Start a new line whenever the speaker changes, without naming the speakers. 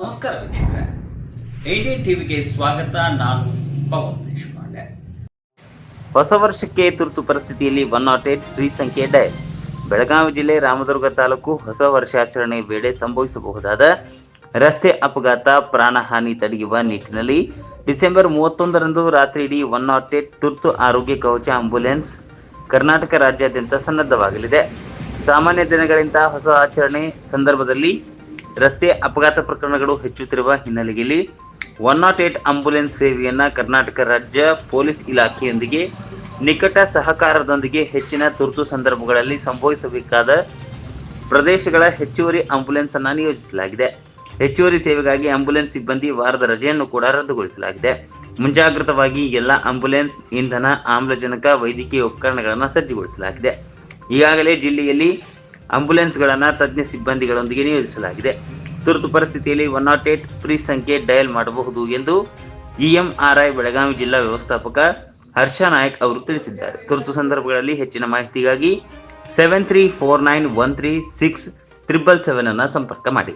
ನಮಸ್ಕಾರ ವೀಕ್ಷಕರೇ. ಐಡಿ ಟಿವಿಗೆ ಸ್ವಾಗತ. ನಾನು ಪವನ್ ದೇಶಪಾಂಡೆ.
ಹೊಸ ವರ್ಷಕ್ಕೆ ತುರ್ತು ಪರಿಸ್ಥಿತಿಯಲ್ಲಿ ಒನ್ ನಾಟ್ ಏಟ್ ಫ್ರೀ ಸಂಖ್ಯೆ ಡಯಲ್ ಬೆಳಗಾವಿ ಜಿಲ್ಲೆ ರಾಮದುರ್ಗ ತಾಲೂಕು ಹೊಸ ವರ್ಷಾಚರಣೆ ವೇಳೆ ಸಂಭವಿಸಬಹುದಾದ ರಸ್ತೆ ಅಪಘಾತ, ಪ್ರಾಣಹಾನಿ ತಡೆಯುವ ನಿಟ್ಟಿನಲ್ಲಿ ಡಿಸೆಂಬರ್ ಮೂವತ್ತೊಂದರಂದು ರಾತ್ರಿ ಇಡೀ ಒನ್ ನಾಟ್ ಏಟ್ ತುರ್ತು ಆರೋಗ್ಯ ಕವಚ ಆಂಬ್ಯುಲೆನ್ಸ್ ಕರ್ನಾಟಕ ರಾಜ್ಯಾದ್ಯಂತ ಸನ್ನದ್ಧವಾಗಲಿದೆ. ಸಾಮಾನ್ಯ ದಿನಗಳಿಂದ ಹೊಸ ಆಚರಣೆ ಸಂದರ್ಭದಲ್ಲಿ ರಸ್ತೆ ಅಪಘಾತ ಪ್ರಕರಣಗಳು ಹೆಚ್ಚುತ್ತಿರುವ ಹಿನ್ನೆಲೆಯಲ್ಲಿ ಒನ್ ನಾಟ್ ಏಟ್ ಆಂಬ್ಯುಲೆನ್ಸ್ ಸೇವೆಯನ್ನ ಕರ್ನಾಟಕ ರಾಜ್ಯ ಪೊಲೀಸ್ ಇಲಾಖೆಯೊಂದಿಗೆ ನಿಕಟ ಸಹಕಾರದೊಂದಿಗೆ ಹೆಚ್ಚಿನ ತುರ್ತು ಸಂದರ್ಭಗಳಲ್ಲಿ ಸಂಭವಿಸಬೇಕಾದ ಪ್ರದೇಶಗಳ ಹೆಚ್ಚುವರಿ ಆಂಬ್ಯುಲೆನ್ಸ್ ಅನ್ನು ನಿಯೋಜಿಸಲಾಗಿದೆ. ಹೆಚ್ಚುವರಿ ಸೇವೆಗಾಗಿ ಆಂಬ್ಯುಲೆನ್ಸ್ ಸಿಬ್ಬಂದಿ ವಾರದ ರಜೆಯನ್ನು ಕೂಡ ರದ್ದುಗೊಳಿಸಲಾಗಿದೆ. ಮುಂಜಾಗ್ರತವಾಗಿ ಎಲ್ಲ ಆಂಬ್ಯುಲೆನ್ಸ್ ಇಂಧನ ಆಮ್ಲಜನಕ ವೈದ್ಯಕೀಯ ಉಪಕರಣಗಳನ್ನು ಸಜ್ಜುಗೊಳಿಸಲಾಗಿದೆ. ಈಗಾಗಲೇ ಜಿಲ್ಲೆಯಲ್ಲಿ ಆಂಬ್ಯುಲೆನ್ಸ್ಗಳನ್ನು ತಜ್ಞ ಸಿಬ್ಬಂದಿಗಳೊಂದಿಗೆ ನಿಯೋಜಿಸಲಾಗಿದೆ. ತುರ್ತು ಪರಿಸ್ಥಿತಿಯಲ್ಲಿ ಒನ್ ನಾಟ್ ಏಟ್ ಫ್ರೀ ಸಂಖ್ಯೆ ಡಯಲ್ ಮಾಡಬಹುದು ಎಂದು ಇಎಂಆರ್ಐ ಬೆಳಗಾವಿ ಜಿಲ್ಲಾ ವ್ಯವಸ್ಥಾಪಕ ಹರ್ಷ ನಾಯಕ್ ಅವರು ತಿಳಿಸಿದ್ದಾರೆ. ತುರ್ತು ಸಂದರ್ಭಗಳಲ್ಲಿ ಹೆಚ್ಚಿನ ಮಾಹಿತಿಗಾಗಿ seven three four nine one three six triple seven ಅನ್ನು ಸಂಪರ್ಕ ಮಾಡಿ.